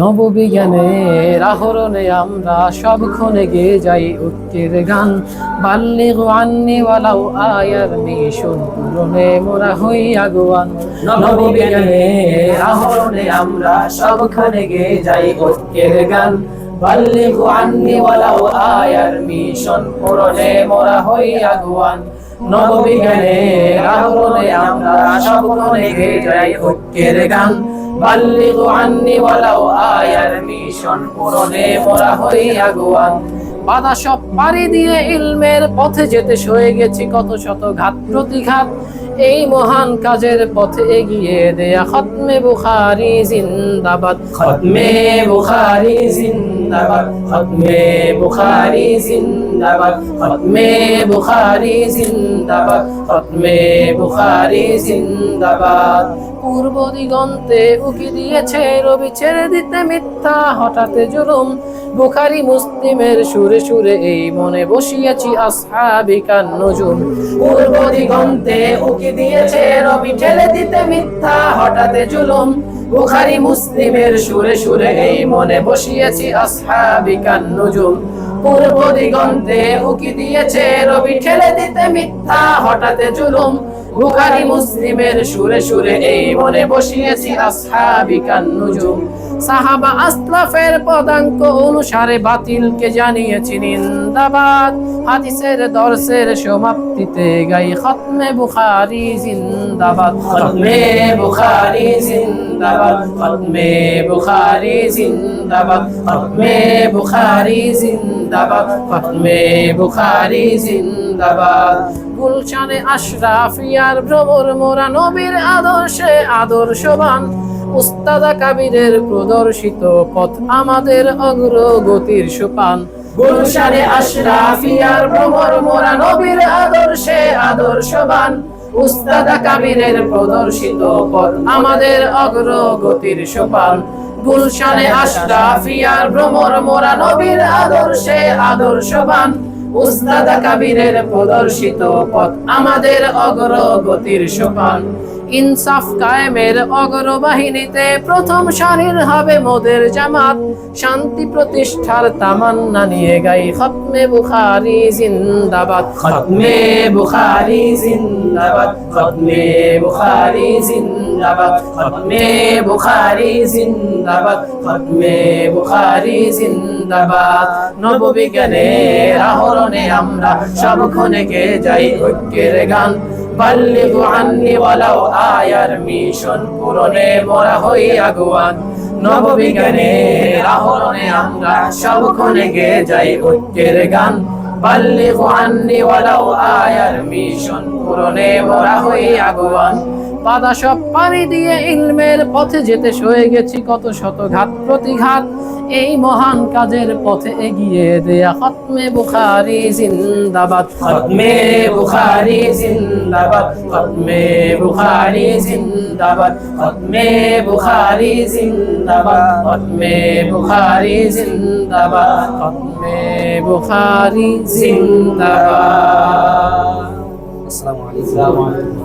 নববিজ্ঞানের আহরণে আমরা সবক্ষণে গেয়ে যাই ঐক্যের গান। বাল্লি আন্নি ওয়ালাউ আয়ার মিশন পূরণে মোরা হই আগুয়ান। নববিজ্ঞানের আহরণে আমরা সবক্ষণে গেয়ে যাই ঐক্যের গান। বাল্লি আন্নি ওয়ালাউ আয়ার মিশন পূরণে মোরা হই আগুয়ান। নববিজ্ঞানের আহরণে আমরা সবক্ষণে গেয়ে যাই ঐক্যের গান। আন্নি আয়ার মিশন পূরণে মোরা হই আগুয়ান বাধা সব পাড়ি দিয়ে ইলমের পথে যেতে সয়ে গেছি কত শত ঘাত প্রতিঘাত। এই মহান কাজের পথে এগিয়ে দেয়া খতমে বুখারি জিন্দাবাদ। খতমে বুখারি জিন্দাবাদ। খতমে বুখারি জিন্দাবাদ। খতমে বুখারি জিন্দাবাদ। খতমে বুখারি জিন্দাবাদ। পূর্ব দিগন্তে উকি দিয়েছে রবি ছেড়ে দিতে মিথ্যা, হঠাৎ জুলুম। বুখারি মুসলিমের সুরে সুরে এই মনে বসিয়েছি আসহাবিকান নজুম পূর্ব দিগন্তে উকি দিয়েছে রবি, ঠেলে দিতে মিথ্যা, হঠাতে জুলুম। বুখারি মুসলিমের সুরে সুরে এই মনে বসিয়েছি আসহাবিকান নজুম পূর্ব দিগন্তে উকি দিয়েছে রবি, ঠেলে দিতে মিথ্যা হঠাৎ জুলুম। বুখারি মুসলিমের সুরে সুরে এই মনে বসিয়েছি আসহাবিকান নুজুম সাহাবা আসলাফের পদাঙ্ক অনুসারে বাতিলকে জানিয়েছি নিন্দাবাদ। হাদিসের দর্শের সমাপ্তিতে গাই খতমে বুখারি জিন্দাবাদ। খতমে বুখারি জিন্দাবাদ খতমে বুখারি জিন্দাবাদ খতমে বুখারি জিন্দাবাদ খতমে বুখারি জিন্দাবাদ। গুলশানে আশরাফিয়ার ভ্রমর মোরা নবীর আদর্শে আদর্শবান। উস্তাদা কাবিরের প্রদর্শিত পথ আমাদের অগ্রগতির সোপান। গুলশানে আশরাফিয়ার মোরা নবীর আদর্শে আদর্শবান। উস্তাদা কাবিরের প্রদর্শিত পথ আমাদের অগ্রগতির সোপান। গুলশানে আশরাফিয়ার ভ্রমর মোরা নবীর আদর্শে আদর্শবান। উস্তাদা কাবিরের প্রদর্শিত পথ আমাদের অগ্রগতির সোপান। ইনসাফ কায়েমের অগ্রবাহিনীতে প্রথম সারির হবে মোদের জামাত। শান্তি প্রতিষ্ঠার তামান্না নিয়ে গাই খতমে বুখারি জিন্দাবাদ। খতমে বুখারি জিন্দাবাদ, খতমে বুখারি জিন্দাবাদ, খতমে বুখারি জিন্দাবাদ, খতমে বুখারি জিন্দাবাদ। নববিজ্ঞানের আহরণে আমরা সবক্ষণে গে যাই ঐক্যের গান। আন্নি আয়ার মিশন হই আগুয়ান। আহরণে আমরা সবক্ষণে গে যাই ঐক্যের গান। বাল্লিগু আন্নি ওয়ালাউ আয়ার মিশন পূরণে মোরা হই আগুয়ান। বাধা সব পানি দিয়ে ইলমের পথে যেতে সয়ে গেছি কত শত ঘাত প্রতিঘাত। এই মহান কাজের পথে এগিয়ে দেয়া খতমে বুখারি জিন্দাবাদ, খতমে বুখারি জিন্দাবাদ, খতমে বুখারি জিন্দাবাদ, খতমে বুখারি জিন্দাবাদ, খতমে বুখারি জিন্দাবাদ, খতমে বুখারি জিন্দাবাদ। আসসালামু আলাইকুম।